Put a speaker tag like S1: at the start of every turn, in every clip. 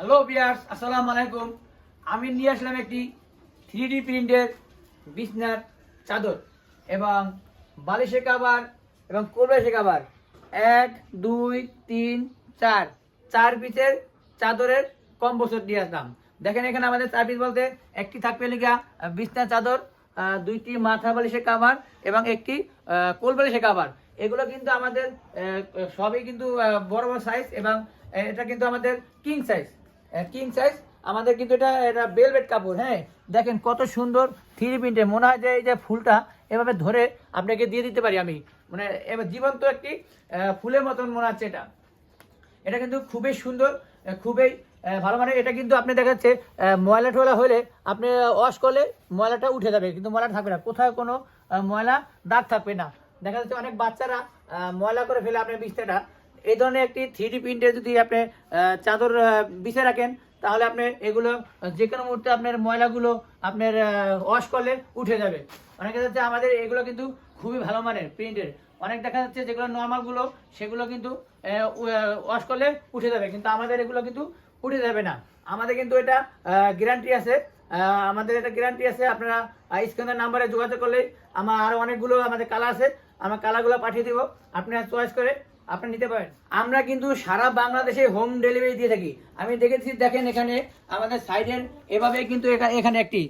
S1: Hello বিয়ার্স আসসালামু আলাইকুম আমি নিয়ে আসলাম একটি থ্রি ডি প্রিন্টের বিছনার চাদর এবং বালিশে কাবার এবং কোরবাইশে কাবার এক, দুই, তিন, চার। চার পিসের চাদরের কম বছর দিয়ে আসলাম। দেখেন এখানে আমাদের চার পিস বলতে একটি থাকবে লিগা বিছনার চাদর দুইটি মাথা বালিশে কাবার এবং একটি কোল বালিশে কাবার এগুলো কিন্তু আমাদের সবই কিন্তু বড় বড় সাইজ এবং এটা কিন্তু আমাদের কিং সাইজ কিং সাইজ আমাদের কিন্তু এটা এটা বেলভেট কাপড় হ্যাঁ? দেখেন কত সুন্দর থ্রি প্রিন্টে মনে হয় যে এই যে ফুলটা এভাবে ধরে আপনাকে দিয়ে দিতে পারি আমি। মানে এবার জীবন্ত একটি ফুলের মতন মনে হচ্ছে এটা। এটা কিন্তু খুবই সুন্দর খুবই ভালো মানে এটা কিন্তু আপনি দেখাচ্ছে আহ, ময়লা টোলা হলে আপনি ওয়াশ করলে ময়লাটা উঠে যাবে কিন্তু ময়লা থাকবে না। কোথাও কোনো ময়লা দাগ থাকবে না। দেখা যাচ্ছে অনেক বাচ্চারা ময়লা করে ফেলে আপনার বিছনাটা এই ধরনের একটি থ্রি প্রিন্টে যদি আপনি চাদর বিছে রাখেন, তাহলে আপনি এগুলো যে কোনো মুহূর্তে আপনার ময়লাগুলো আপনার ওয়াশ করলে উঠে যাবে। অনেকে যাচ্ছে আমাদের এগুলো কিন্তু খুবই ভালো মানের প্রিন্টের অনেক দেখা যাচ্ছে যেগুলো নর্মালগুলো সেগুলো কিন্তু ওয়াশ করলে উঠে যাবে। কিন্তু আমাদের এগুলো কিন্তু উঠে যাবে না। আমাদের কিন্তু এটা গ্যারান্টি আছে। আমাদের এটা গ্যারান্টি আছে। আপনারা স্ক্রিনের নাম্বারে যোগাযোগ করলে আমার আরও অনেকগুলো আমাদের কালার আছে। আমার কালারগুলো পাঠিয়ে দিব। আপনারা চয়েস করে আপনি নিতে পারেন। আমরা কিন্তু সারা বাংলাদেশে হোম ডেলিভারি দিয়ে থাকি। আমি দেখেছি, দেখেন এখানে আমাদের সাইডের এভাবে কিন্তু এখা- এখানে একটি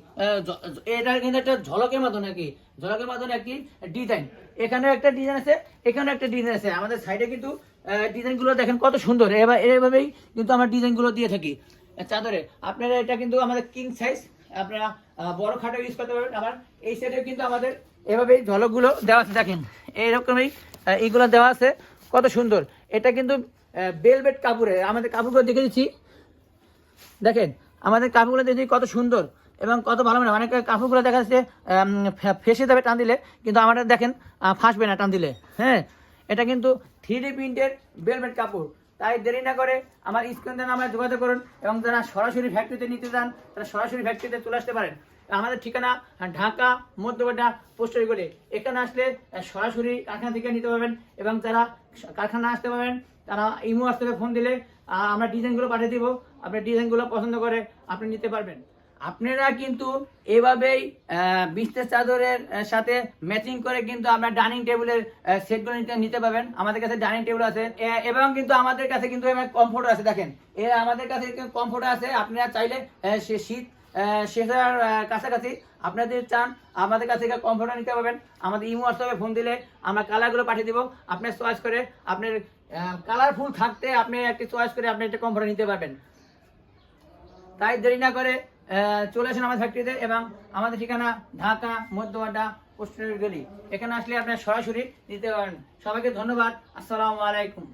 S1: এটা কিন্তু একটা ঝলকের মতন নাকি ঝলকের মতন একটি ডিজাইন এখানে একটা ডিজাইন আছে এখানে একটা ডিজাইন আছে। আমাদের সাইডে কিন্তু ডিজাইনগুলো দেখেন কত সুন্দর। এবার এভাবেই কিন্তু আমরা ডিজাইনগুলো দিয়ে থাকি। চাদরে। আপনারা এটা কিন্তু আমাদের কিং সাইজ আপনারা বড় খাটো ইউজ করতে পারবেন। আবার এই সাইডে কিন্তু আমাদের এভাবেই ঝলকগুলো দেওয়া আছে। দেখেন, এইরকমই এইগুলো দেওয়া আছে। কত সুন্দর। এটা কিন্তু বেলভেট কাপড়ে। আমাদের কাপড়গুলো দেখে দিচ্ছি। দেখেন, আমাদের কাপড়গুলো দেখে কত সুন্দর এবং কত ভালো মানে অনেক কাপড়গুলো দেখা যাচ্ছে ফেসে যাবে টান দিলে, কিন্তু আমাদের দেখেন ফাঁসবে না টান দিলে। হ্যাঁ এটা কিন্তু থ্রি ডি প্রিন্টের বেলভেট কাপড়। তাই দেরি না করে আমার স্ক্রিনের নামে যোগাযোগ করুন এবং যারা সরাসরি ফ্যাক্টরিতে নিতে চান, তারা সরাসরি ফ্যাক্টরিতে চলে আসতে পারেন। আমাদের ঠিকানা ঢাকা মধ্যপাড্ডা পোস্টারিগুলি এখানে আসলে সরাসরি কারখানা থেকে নিতে পারবেন এবং যারা কারখানা আসতে পারবেন, তারা ইমো আসতে ফোন দিলে আমরা ডিজাইনগুলো পাঠিয়ে দিব। আপনি ডিজাইনগুলো পছন্দ করে আপনি নিতে পারবেন। আপনারা কিন্তু এভাবেই বিস্তের চাদরের সাথে ম্যাচিং করে কিন্তু আপনার ডাইনিং টেবিলের সেটগুলো নিতে পারবেন। আমাদের কাছে ডাইনিং টেবিল আছে। এবং কিন্তু আমাদের কাছে কিন্তু কমফোর্ট আছে, দেখেন। এ, আমাদের কাছে কমফোর্ট আছে। আপনারা চাইলে শীত শেষার কাছাকাছি আপনাদের চান, আমাদের কাছে কমফোর্টার নিতে পারবেন। আমাদের ইমো হোয়াটসঅ্যাপে ফোন দিলে আমরা কালারগুলো পাঠিয়ে দিব। আপনার চয়েস করে আপনার কালারফুল থাকতে আপনি একটি চয়েস করে আপনি একটা কমফোর্টার নিতে পারবেন। তাই দেরি না করে চলে আসেন আমাদের ফ্যাক্টরিতে এবং আমাদের ঠিকানা ঢাকা, মধ্যবাড্ডা পোস্টের গলি। এখানে আসলে আপনার সরাসরি নিতে পারেন। সবাইকে ধন্যবাদ। আসসালামু আলাইকুম।